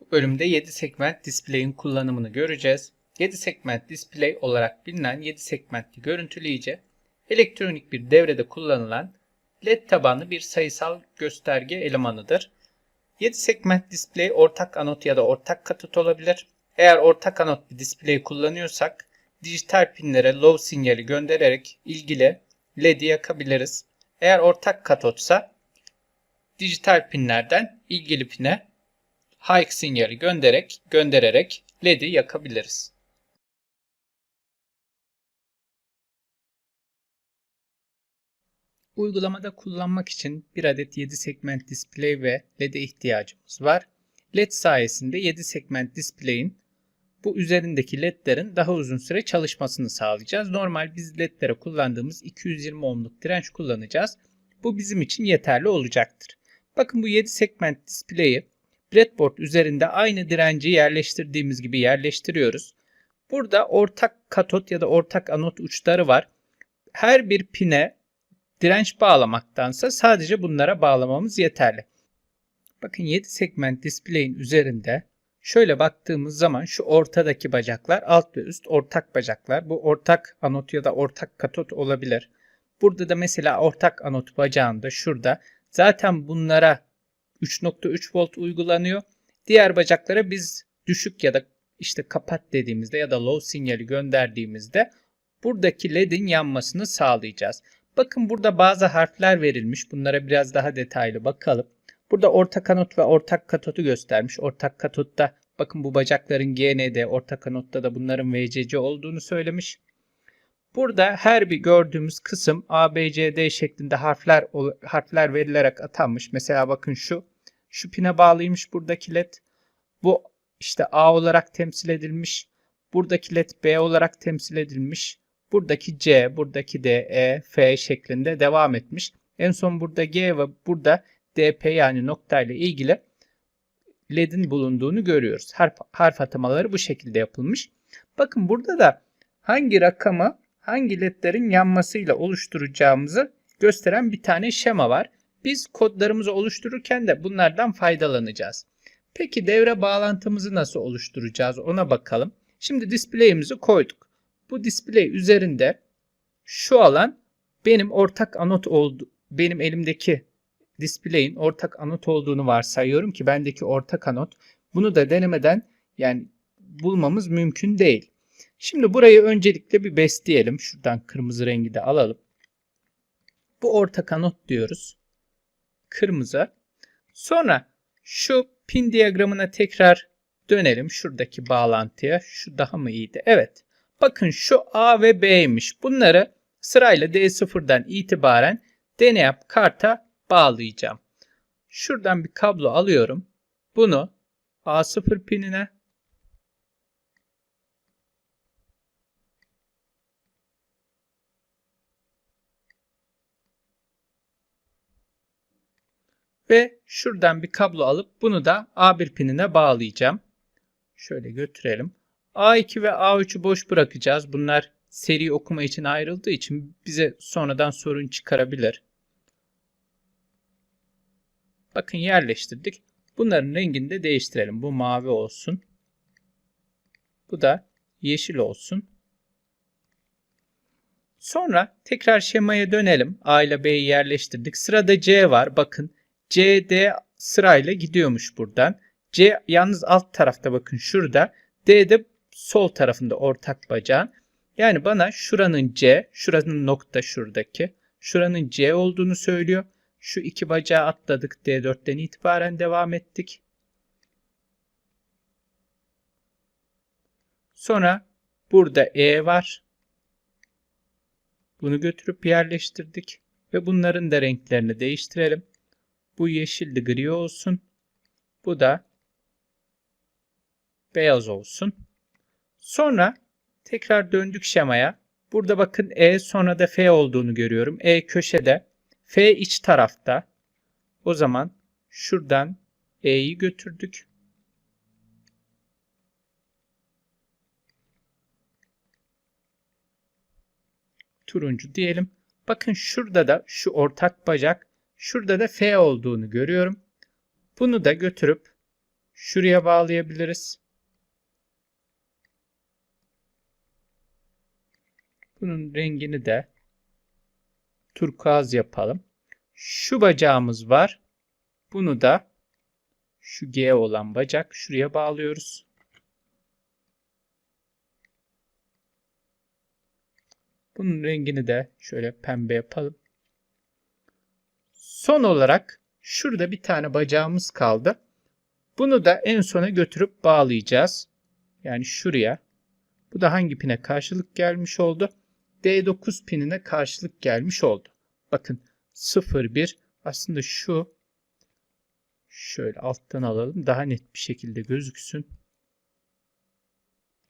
Bu bölümde 7 segment display'in kullanımını göreceğiz. 7 segment display olarak bilinen 7 segmentli görüntüleyici, elektronik bir devrede kullanılan LED tabanlı bir sayısal gösterge elemanıdır. 7 segment display ortak anot ya da ortak katot olabilir. Eğer ortak anot bir display kullanıyorsak dijital pinlere low sinyali göndererek ilgili LED'i yakabiliriz. Eğer ortak katotsa dijital pinlerden ilgili pine high sinyali göndererek, göndererek LED'i yakabiliriz. Uygulamada kullanmak için bir adet 7 segment display ve LED'e ihtiyacımız var. LED sayesinde 7 segment display'in bu üzerindeki ledlerin daha uzun süre çalışmasını sağlayacağız. Normal biz ledlere kullandığımız 220 ohmluk direnç kullanacağız. Bu bizim için yeterli olacaktır. Bakın bu 7 segment display'i breadboard üzerinde aynı direnci yerleştirdiğimiz gibi yerleştiriyoruz. Burada ortak katot ya da ortak anot uçları var. Her bir pine direnç bağlamaktansa sadece bunlara bağlamamız yeterli. Bakın 7 segment display'in üzerinde şöyle baktığımız zaman şu ortadaki bacaklar alt ve üst ortak bacaklar. Bu ortak anot ya da ortak katot olabilir. Burada da mesela ortak anot bacağında şurada zaten bunlara 3.3 volt uygulanıyor. Diğer bacaklara biz düşük ya da işte kapat dediğimizde ya da low sinyali gönderdiğimizde buradaki ledin yanmasını sağlayacağız. Bakın burada bazı harfler verilmiş. Bunlara biraz daha detaylı bakalım. Burada ortak anot ve ortak katotu göstermiş. Ortak katotta bakın bu bacakların GND, ortak anotta da bunların VCC olduğunu söylemiş. Burada her bir gördüğümüz kısım A, B, C, D şeklinde harfler harfler verilerek atanmış. Mesela bakın şu şu pine bağlıymış buradaki led. Bu işte A olarak temsil edilmiş. Buradaki led B olarak temsil edilmiş. Buradaki C, buradaki D, E, F şeklinde devam etmiş. En son burada G ve burada DP yani nokta ile ilgili LED'in bulunduğunu görüyoruz. Harf, harf atamaları bu şekilde yapılmış. Bakın burada da hangi rakamı hangi ledlerin yanmasıyla oluşturacağımızı gösteren bir tane şema var. Biz kodlarımızı oluştururken de bunlardan faydalanacağız. Peki devre bağlantımızı nasıl oluşturacağız ona bakalım. Şimdi display'imizi koyduk. Bu display üzerinde şu alan benim ortak anot oldu. Benim elimdeki display'in ortak anot olduğunu varsayıyorum ki bendeki ortak anot. Bunu da denemeden yani bulmamız mümkün değil. Şimdi burayı öncelikle bir besleyelim. Şuradan kırmızı rengi de alalım. Bu ortak anot diyoruz. Kırmızı. Sonra şu pin diyagramına tekrar dönelim. Şuradaki bağlantıya. Şu daha mı iyiydi? Evet. Bakın şu A ve B'ymiş. Bunları sırayla D0'dan itibaren DNAP karta bağlayacağım. Şuradan bir kablo alıyorum. Bunu A0 pinine ve şuradan bir kablo alıp bunu da A1 pinine bağlayacağım. Şöyle götürelim. A2 ve A3'ü boş bırakacağız. Bunlar seri okuma için ayrıldığı için bize sonradan sorun çıkarabilir. Bakın yerleştirdik. Bunların rengini de değiştirelim. Bu mavi olsun. Bu da yeşil olsun. Sonra tekrar şemaya dönelim. A ile B'yi yerleştirdik. Sırada C var. Bakın C, D sırayla gidiyormuş buradan. C yalnız alt tarafta bakın şurada. D de sol tarafında ortak bacağın. Yani bana şuranın C, şuranın nokta şuradaki, şuranın C olduğunu söylüyor. Şu iki bacağı atladık. D4'ten itibaren devam ettik. Sonra burada E var. Bunu götürüp yerleştirdik. Ve bunların da renklerini değiştirelim. Bu yeşilli gri olsun. Bu da beyaz olsun. Sonra tekrar döndük şemaya. Burada bakın E sonra da F olduğunu görüyorum. E köşede. F iç tarafta. O zaman şuradan E'yi götürdük. Turuncu diyelim. Bakın şurada da şu ortak bacak, şurada da F olduğunu görüyorum. Bunu da götürüp şuraya bağlayabiliriz. Bunun rengini de turkuaz yapalım. Şu bacağımız var. Bunu da şu G olan bacak şuraya bağlıyoruz. Bunun rengini de şöyle pembe yapalım. Son olarak şurada bir tane bacağımız kaldı. Bunu da en sona götürüp bağlayacağız. Yani şuraya. Bu da hangi pine karşılık gelmiş oldu? D9 pinine karşılık gelmiş oldu. Bakın 0 1 aslında şu şöyle alttan alalım daha net bir şekilde gözüksün.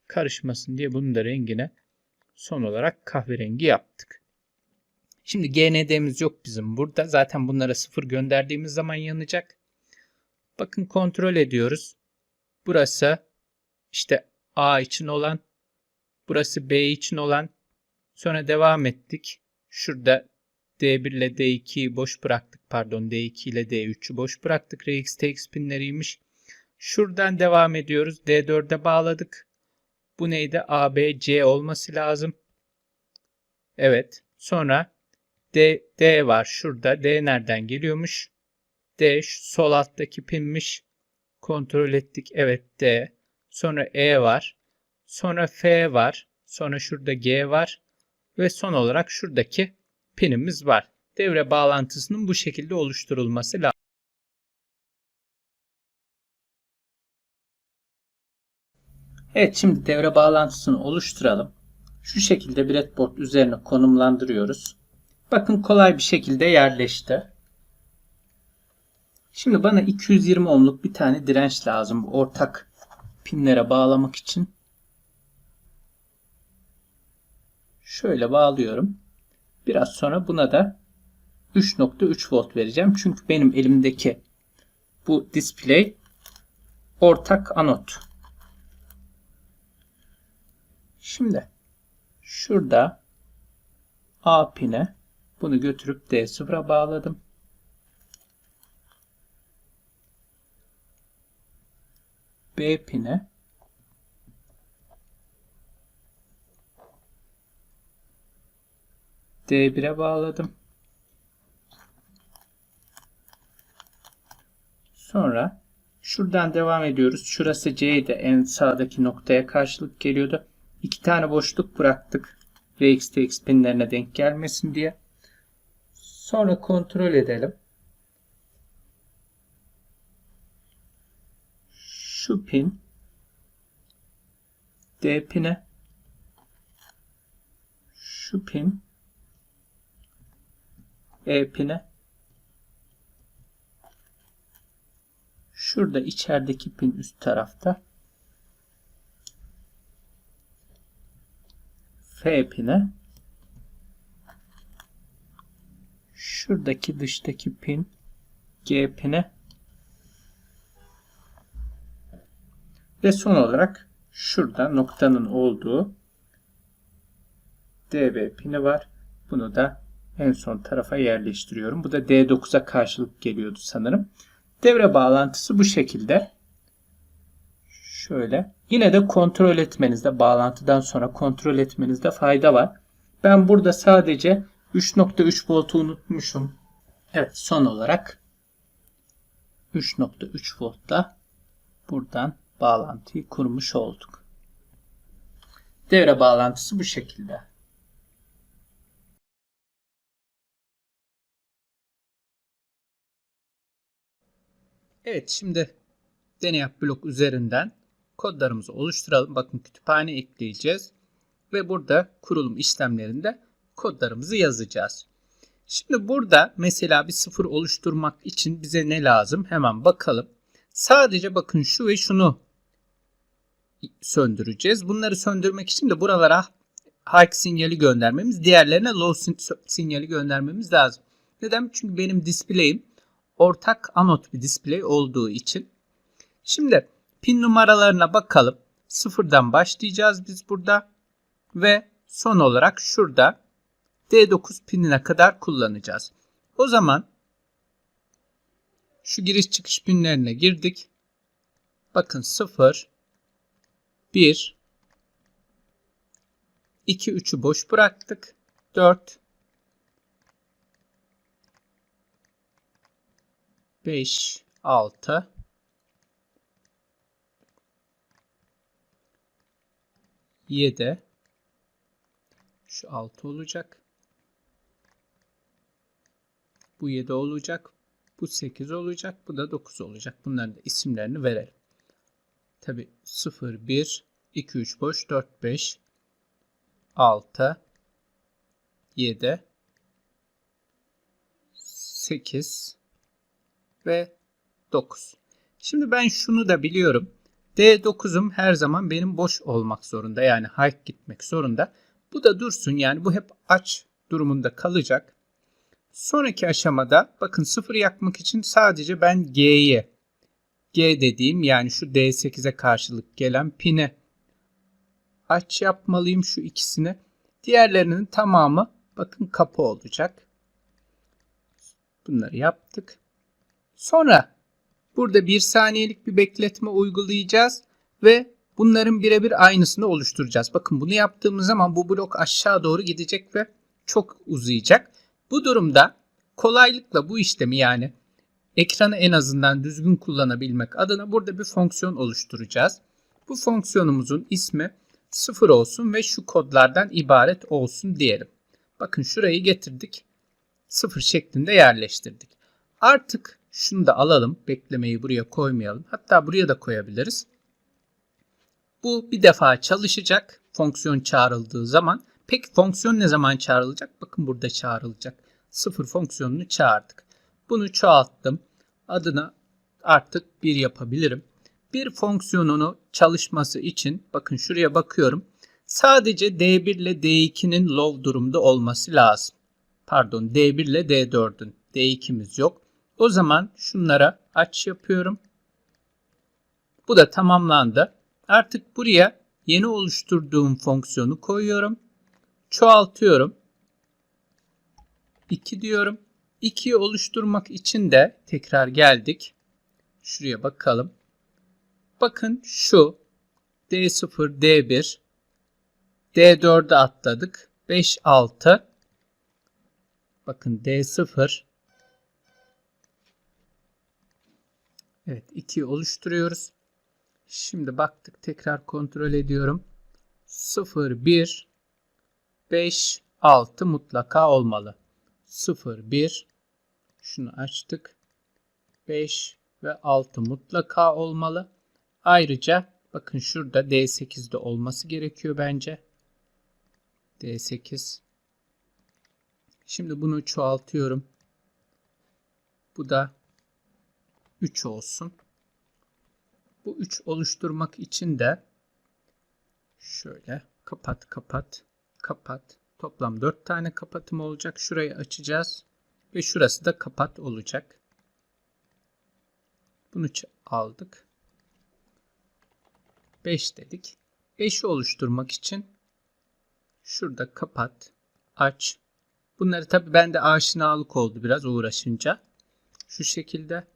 Karışmasın diye bunun da rengine son olarak kahverengi yaptık. Şimdi GND'miz yok bizim burada. Zaten bunlara 0 gönderdiğimiz zaman yanacak. Bakın kontrol ediyoruz. Burası işte A için olan, burası B için olan. Sonra devam ettik. Şurada D1 ile D2'yi boş bıraktık. Pardon D2 ile D3'ü boş bıraktık. RX TX pinleriymiş. Şuradan devam ediyoruz. D4'e bağladık. Bu neydi? A, B, C olması lazım. Evet. Sonra D, D var şurada. D nereden geliyormuş? D şu sol alttaki pinmiş. Kontrol ettik. Evet D. Sonra E var. Sonra F var. Sonra şurada G var. Ve son olarak şuradaki pinimiz var. Devre bağlantısının bu şekilde oluşturulması lazım. Evet şimdi devre bağlantısını oluşturalım. Şu şekilde breadboard üzerine konumlandırıyoruz. Bakın kolay bir şekilde yerleşti. Şimdi bana 220 ohmluk bir tane direnç lazım ortak pinlere bağlamak için. Şöyle bağlıyorum. Biraz sonra buna da 3.3 volt vereceğim. Çünkü benim elimdeki bu display ortak anot. Şimdi şurada A pine bunu götürüp D0'a bağladım. B pine D1'e bağladım. Sonra şuradan devam ediyoruz. Şurası C'ydi. En sağdaki noktaya karşılık geliyordu. İki tane boşluk bıraktık. RX TX pinlerine denk gelmesin diye. Sonra kontrol edelim. Şu pin D pine şu pin E pine şurada içerideki pin üst tarafta. F pine şuradaki dıştaki pin G pine ve son olarak şurada noktanın olduğu DB pini var. Bunu da en son tarafa yerleştiriyorum. Bu da D9'a karşılık geliyordu sanırım. Devre bağlantısı bu şekilde. Şöyle. Yine de kontrol etmenizde bağlantıdan sonra kontrol etmenizde fayda var. Ben burada sadece 3.3 voltu unutmuşum. Evet son olarak 3.3 voltta buradan bağlantıyı kurmuş olduk. Devre bağlantısı bu şekilde. Evet şimdi deney blok üzerinden kodlarımızı oluşturalım. Bakın kütüphane ekleyeceğiz. Ve burada kurulum işlemlerinde kodlarımızı yazacağız. Şimdi burada mesela bir sıfır oluşturmak için bize ne lazım? Hemen bakalım. Sadece bakın şu ve şunu söndüreceğiz. Bunları söndürmek için de buralara high sinyali göndermemiz, diğerlerine low sinyali göndermemiz lazım. Neden? Çünkü benim display'im ortak anot bir display olduğu için. Şimdi pin numaralarına bakalım. Sıfırdan başlayacağız biz burada. Ve son olarak şurada D9 pinine kadar kullanacağız. O zaman şu giriş çıkış pinlerine girdik. Bakın 0, 1, 2, 3'ü boş bıraktık. 4, 5, 6, 7, şu 6 olacak. Bu 7 olacak. Bu 8 olacak. Bu da 9 olacak. Bunların da isimlerini verelim. Tabi 0, 1, 2, 3 boş, 4, 5, 6, 7, 8 ve 9. Şimdi ben şunu da biliyorum. D9'um her zaman benim boş olmak zorunda. Yani high gitmek zorunda. Bu da dursun yani bu hep aç durumunda kalacak. Sonraki aşamada bakın sıfır yakmak için sadece ben G'ye G dediğim yani şu D8'e karşılık gelen pine aç yapmalıyım şu ikisini. Diğerlerinin tamamı bakın kapı olacak. Bunları yaptık. Sonra burada bir saniyelik bir bekletme uygulayacağız ve bunların birebir aynısını oluşturacağız. Bakın bunu yaptığımız zaman bu blok aşağı doğru gidecek ve çok uzayacak. Bu durumda kolaylıkla bu işlemi yani ekranı en azından düzgün kullanabilmek adına burada bir fonksiyon oluşturacağız. Bu fonksiyonumuzun ismi sıfır olsun ve şu kodlardan ibaret olsun diyelim. Bakın şurayı getirdik. Sıfır şeklinde yerleştirdik. Artık şunu da alalım. Beklemeyi buraya koymayalım. Hatta buraya da koyabiliriz. Bu bir defa çalışacak fonksiyon çağrıldığı zaman. Peki fonksiyon ne zaman çağrılacak? Bakın burada çağrılacak. Sıfır fonksiyonunu çağırdık. Bunu çoğalttım. Adına artık bir yapabilirim. Bir fonksiyonunu çalışması için bakın şuraya bakıyorum. Sadece D1 ile D2'nin low durumda olması lazım. Pardon D1 ile D4'ün. D2'miz yok. O zaman şunlara aç yapıyorum. Bu da tamamlandı. Artık buraya yeni oluşturduğum fonksiyonu koyuyorum. Çoğaltıyorum. 2 diyorum. 2'yi oluşturmak için de tekrar geldik. Şuraya bakalım. Bakın şu D0, D1, D4'e atladık. 5, 6. Bakın D0. Evet 2'yi oluşturuyoruz. Şimdi baktık tekrar kontrol ediyorum. 0, 1, 5, 6 mutlaka olmalı. 0, 1, şunu açtık. 5 ve 6 mutlaka olmalı. Ayrıca bakın şurada D8'de olması gerekiyor bence. D8. Şimdi bunu çoğaltıyorum. Bu da 3 olsun. Bu 3 oluşturmak için de şöyle kapat kapat kapat. Toplam 4 tane kapatım olacak. Şurayı açacağız. Ve şurası da kapat olacak. Bunu aldık. 5 dedik. 5'i oluşturmak için şurada kapat, aç. Bunları tabi bende aşinalık oldu biraz uğraşınca. Şu şekilde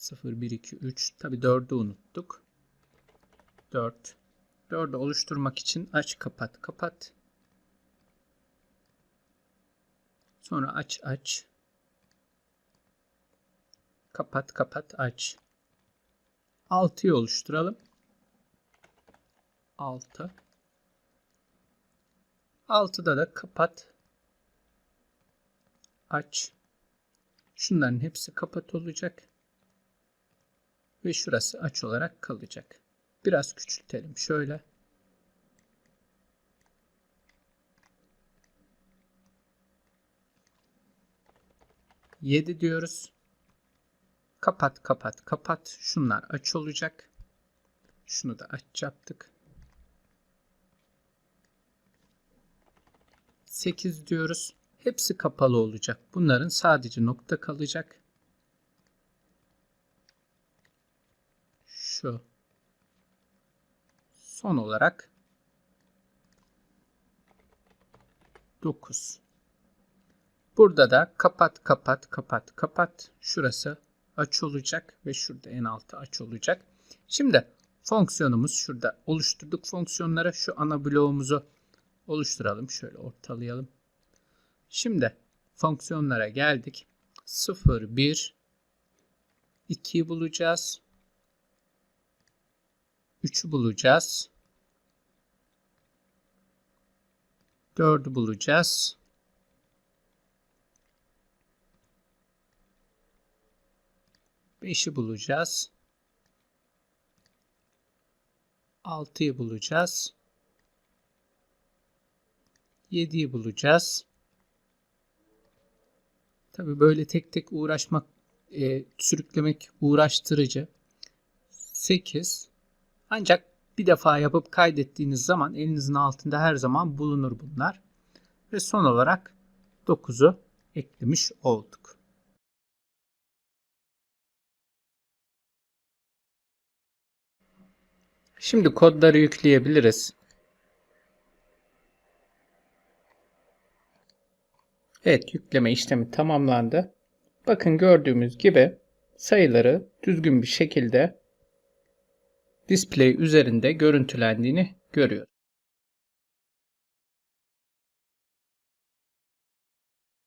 0, 1, 2, 3. Tabi 4'ü unuttuk. 4. 4'ü oluşturmak için aç, kapat, kapat. Sonra aç, aç. Kapat, kapat, aç. 6'yı oluşturalım. 6. 6'da da kapat. Aç. Şunların hepsi kapat olacak. Ve şurası aç olarak kalacak. Biraz küçültelim şöyle. Yedi diyoruz. Kapat kapat kapat. Şunlar aç olacak. Şunu da aç yaptık. 8 diyoruz. Hepsi kapalı olacak. Bunların sadece nokta kalacak. Şu. Son olarak 9. Burada da kapat kapat kapat kapat. Şurası aç olacak ve şurada en altı aç olacak. Şimdi fonksiyonumuz şurada oluşturduk fonksiyonlara şu ana bloğumuzu oluşturalım. Şöyle ortalayalım. Şimdi fonksiyonlara geldik. 0, 1, 2'yi bulacağız. 3'ü bulacağız. 4'ü bulacağız. Beşi bulacağız. Altıyı bulacağız. Yediyi bulacağız. Tabi böyle tek tek uğraşmak, e, sürüklemek uğraştırıcı. 8. Ancak bir defa yapıp kaydettiğiniz zaman elinizin altında her zaman bulunur bunlar. Ve son olarak 9'u eklemiş olduk. Şimdi kodları yükleyebiliriz. Evet yükleme işlemi tamamlandı. Bakın gördüğümüz gibi sayıları düzgün bir şekilde display üzerinde görüntülendiğini görüyoruz.